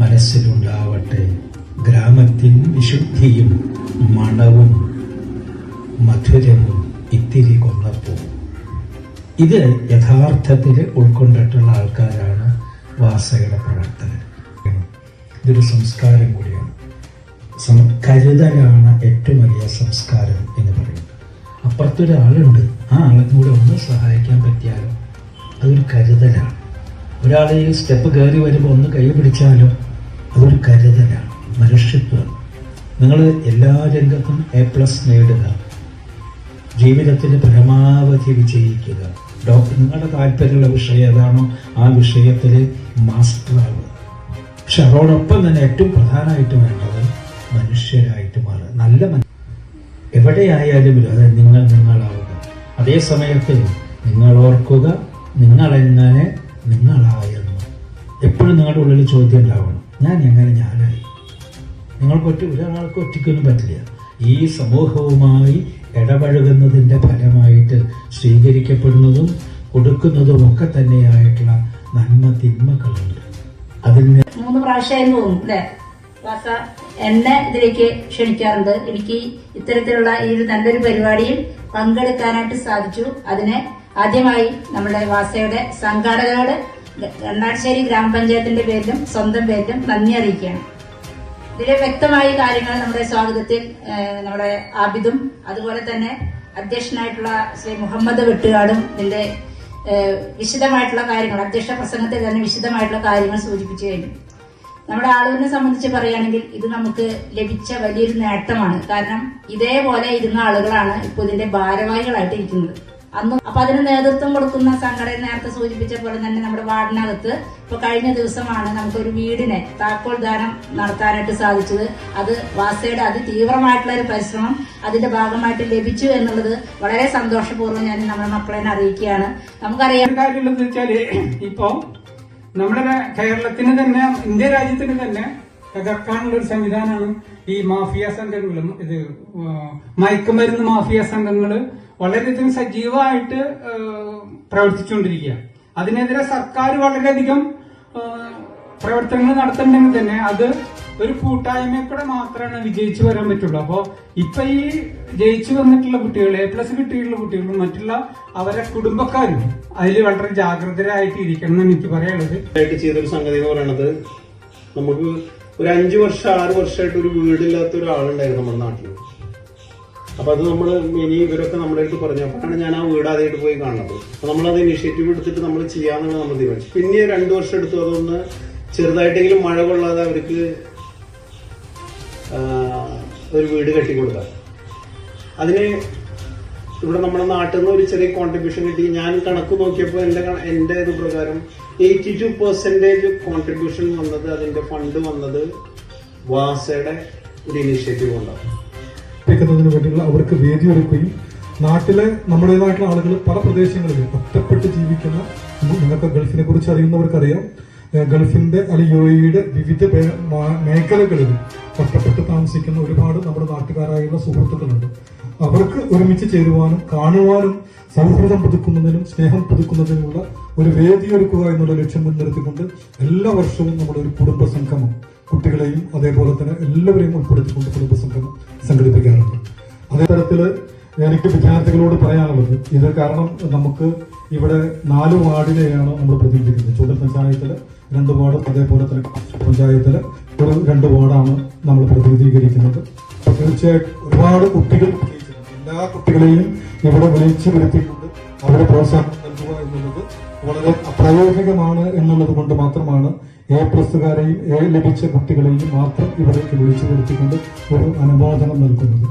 മനസ്സിലുണ്ടാവട്ടെ. ഗ്രാമത്തിൻ വിശുദ്ധിയും മണവും മധുരവും ഇത്തിരി കൊന്നപ്പൂ ഇത് യഥാർത്ഥത്തിൽ ഉൾക്കൊണ്ടിട്ടുള്ള ആൾക്കാരാണ് വാസയുടെ പ്രവർത്തകർ. ഇതൊരു സംസ്കാരം കൂടിയാണ്. സം- കരുതലാണ് ഏറ്റവും വലിയ സംസ്കാരം എന്ന് പറയുന്നത്. അപ്പുറത്തൊരാളുണ്ട്. ആ ആളെ കൂടെ ഒന്ന് സഹായിക്കാൻ പറ്റിയാലും? അതൊരു കരുതലാണ്. ഒരാൾ ഈ സ്റ്റെപ്പ് കയറി വരുമ്പോൾ ഒന്ന് കൈ പിടിച്ചാലും അതൊരു കരുതലാണ് മനുഷ്യത്വം. നിങ്ങൾ എല്ലാ രംഗത്തും എ പ്ലസ് നേടുക. ജീവിതത്തിൽ പരമാവധി വിജയിക്കുക. ഡോക്ടർ നിങ്ങളുടെ താല്പര്യമുള്ള വിഷയം ഏതാണോ ആ വിഷയത്തിൽ മാസ്റ്റർ ആവുക. പക്ഷെ അതോടൊപ്പം തന്നെ ഏറ്റവും പ്രധാനമായിട്ട് വേണ്ടത് മനുഷ്യരായിട്ട് മാറുക. നല്ല മനുഷ്യ എവിടെയായാലും അത് നിങ്ങൾ നിങ്ങളാവുക. അതേ സമയത്ത് നിങ്ങൾ ഓർക്കുക നിങ്ങളെങ്ങനെ നിങ്ങളായെന്ന് എപ്പോഴും നിങ്ങളുടെ ഉള്ളിൽ ചോദ്യം ഉണ്ടാവണം. ഞാൻ എങ്ങനെ ഞാനായി? നിങ്ങൾക്ക് ഒറ്റ ഒരാൾക്ക് ഒറ്റയ്ക്കൊന്നും പറ്റില്ല. ഈ സമൂഹവുമായി ഇടപഴകുന്നതിന്റെ ഫലമായിട്ട് സ്വീകരിക്കപ്പെടുന്നതും കൊടുക്കുന്നതും ഒക്കെ തന്നെയായിട്ടുള്ള നന്മ തിന്മകളുണ്ട്. അതിന് മൂന്ന് പ്രാവശ്യമായിരുന്നു അല്ലെ? വാസ എന്നെ ഇതിലേക്ക് ക്ഷണിക്കാറുണ്ട്. എനിക്ക് ഇത്തരത്തിലുള്ള ഈ ഒരു നല്ലൊരു പരിപാടിയിൽ പങ്കെടുക്കാനായിട്ട് സാധിച്ചു. അതിന് ആദ്യമായി നമ്മുടെ വാസയുടെ സംഘാടകരോട് രണ്ടാഴ്ചേരി ഗ്രാമപഞ്ചായത്തിന്റെ പേരിലും സ്വന്തം പേരിലും നന്ദി അറിയിക്കുകയാണ്. ഇതിലെ വ്യക്തമായ കാര്യങ്ങൾ നമ്മുടെ സ്വാഗതത്തിൽ നമ്മുടെ ആബിദും അതുപോലെ തന്നെ അധ്യക്ഷനായിട്ടുള്ള ശ്രീ മുഹമ്മദ് വെട്ടുകാടും ഇതിന്റെ വിശദമായിട്ടുള്ള കാര്യങ്ങൾ അധ്യക്ഷ പ്രസംഗത്തിൽ തന്നെ വിശദമായിട്ടുള്ള കാര്യങ്ങൾ സൂചിപ്പിച്ചു കഴിഞ്ഞു. നമ്മുടെ ആളുകളെ സംബന്ധിച്ച് പറയുകയാണെങ്കിൽ ഇത് നമുക്ക് ലഭിച്ച വലിയൊരു നേട്ടമാണ്. കാരണം ഇതേപോലെ ഇരുന്ന ആളുകളാണ് ഇപ്പോൾ ഇതിന്റെ ഭാരവാഹികളായിട്ട് ഇരിക്കുന്നത്. അന്നും അപ്പൊ അതിന് നേതൃത്വം കൊടുക്കുന്ന സംഘടന നേരത്തെ സൂചിപ്പിച്ച പോലെ തന്നെ നമ്മുടെ വാർഡിനകത്ത് ഇപ്പൊ കഴിഞ്ഞ ദിവസമാണ് നമുക്കൊരു വീടിനെ താക്കോൽ ദാനം നടത്താനായിട്ട് സാധിച്ചത്. അത് വാസയുടെ അതിതീവ്രമായിട്ടുള്ള ഒരു പരിശ്രമം അതിന്റെ ഭാഗമായിട്ട് ലഭിച്ചു എന്നുള്ളത് വളരെ സന്തോഷപൂർവം ഞാൻ നമ്മുടെ മക്കളെ അറിയിക്കുകയാണ്. നമുക്കറിയാം ഇപ്പൊ ഇപ്പോ നമ്മുടെ കേരളത്തിന് തന്നെ ഇന്ത്യ രാജ്യത്തിന് തന്നെ തകർക്കാനുള്ള ഒരു സംവിധാനമാണ് ഈ മാഫിയ സംഘങ്ങളും ഇത് മയക്കുമരുന്ന് മാഫിയ സംഘങ്ങൾ വളരെയധികം സജീവമായിട്ട് പ്രവർത്തിച്ചുകൊണ്ടിരിക്കുക. അതിനെതിരെ സർക്കാർ വളരെയധികം പ്രവർത്തനങ്ങൾ നടത്തുന്നുണ്ടെങ്കിൽ തന്നെ അത് ഒരു കൂട്ടായ്മയിൽ കൂടെ മാത്രമാണ് വിജയിച്ചു വരാൻ പറ്റുള്ളൂ. അപ്പോൾ ഇപ്പൊ ഈ ജയിച്ചു വന്നിട്ടുള്ള കുട്ടികൾ എ പ്ലസ് കിട്ടിയിട്ടുള്ള കുട്ടികളും മറ്റുള്ള അവരെ കുടുംബക്കാരും അതിൽ വളരെ ജാഗ്രതരായിട്ട് ഇരിക്കണം എന്ന് എനിക്ക് പറയാനുള്ളത്. ആയിട്ട് ചെയ്തൊരു സംഗതി എന്ന് പറയുന്നത് നമുക്ക് ഒരു അഞ്ചു വർഷം ആറ് വർഷമായിട്ട് ഒരു വീടില്ലാത്ത ഒരാളുണ്ടായിരുന്നു നമ്മുടെ നാട്ടിൽ അപ്പൊ അത് നമ്മൾ ഇനി ഇവരൊക്കെ നമ്മുടെ അടുത്ത് പറഞ്ഞു. അപ്പോഴാണ് ഞാൻ ആ വീട് ആദ്യമായിട്ട് പോയി കാണുന്നത്. അപ്പൊ നമ്മളത് ഇനിഷ്യേറ്റീവ് എടുത്തിട്ട് നമ്മൾ ചെയ്യാന്നാണ് നമ്മൾ തീരുമാനിച്ചു പിന്നെ രണ്ടു വർഷം എടുത്തു. അതൊന്ന് ചെറുതായിട്ടെങ്കിലും മഴ കൊള്ളാതെ അവർക്ക് ഒരു വീട് കെട്ടിക്കൊടുക്കാം അതിന് ഇവിടെ നമ്മുടെ നാട്ടിൽ നിന്ന് ഒരു ചെറിയ കോൺട്രിബ്യൂഷൻ കിട്ടി. ഞാൻ കണക്ക് നോക്കിയപ്പോൾ എന്റെ എന്റെ ഇത് പ്രകാരം എയ്റ്റി ടു പെർസെന്റേജ് കോൺട്രിബ്യൂഷൻ വന്നത് അതിന്റെ ഫണ്ട് വന്നത് വാസയുടെ ഒരു ഇനിഷ്യേറ്റീവ് കൊണ്ടാണ്. ക്കുന്നതിന് വേണ്ടിയുള്ള അവർക്ക് വേദി ഒരുക്കുകയും നാട്ടിലെ നമ്മുടേതായിട്ടുള്ള ആളുകൾ പല പ്രദേശങ്ങളിലും ഒറ്റപ്പെട്ട് ജീവിക്കുന്ന നിങ്ങൾക്ക് ഗൾഫിനെ കുറിച്ച് അറിയുന്നവർക്കറിയാം. ഗൾഫിന്റെ അല്ലെങ്കിൽ യു എയുടെ വിവിധ മേഖലകളിൽ ഒറ്റപ്പെട്ട് താമസിക്കുന്ന ഒരുപാട് നമ്മുടെ നാട്ടുകാരായുള്ള സുഹൃത്തുക്കളുണ്ട്. അവർക്ക് ഒരുമിച്ച് ചേരുവാനും കാണുവാനും സൗഹൃദം പുതുക്കുന്നതിനും സ്നേഹം പുതുക്കുന്നതിനുമുള്ള ഒരു വേദി ഒരുക്കുക എന്നുള്ള ലക്ഷ്യം മുൻനിർത്തിക്കൊണ്ട് എല്ലാ വർഷവും നമ്മുടെ ഒരു കുടുംബ സംഗമം കുട്ടികളെയും അതേപോലെ തന്നെ എല്ലാവരെയും ഉൾപ്പെടുത്തിക്കൊണ്ട് കുടുംബ സംഗമം സംഘടിപ്പിക്കാറുണ്ട്. അതേ തരത്തിൽ എനിക്ക് വിദ്യാർത്ഥികളോട് പറയാനുള്ളത് ഇത് കാരണം നമുക്ക് ഇവിടെ നാല് വാർഡിനെയാണ് നമ്മൾ പ്രതിനിധിക്കുന്നത് ചൂടൽ പഞ്ചായത്തിൽ രണ്ട് വാർഡ് അതേപോലെ തന്നെ പഞ്ചായത്തിൽ ഒരു രണ്ട് വാർഡാണ് നമ്മൾ പ്രതിനിധീകരിക്കുന്നത്. തീർച്ചയായിട്ടും ഒരുപാട് കുട്ടികൾ എല്ലാ കുട്ടികളെയും ഇവിടെ വിളിച്ചു വരുത്തിക്കൊണ്ട് അവരെ പ്രോത്സാഹനം നൽകുക എന്നുള്ളത് വളരെ അപ്രായോഗികമാണ് എന്നുള്ളത് കൊണ്ട് മാത്രമാണ് എ പ്ലസ്സുകാരെയും എ ലഭിച്ച കുട്ടികളെയും മാത്രം ഇവിടേക്ക് വിളിച്ചു വരുത്തിക്കൊണ്ട് ഒരു അനുമോദനം നൽകുന്നത്.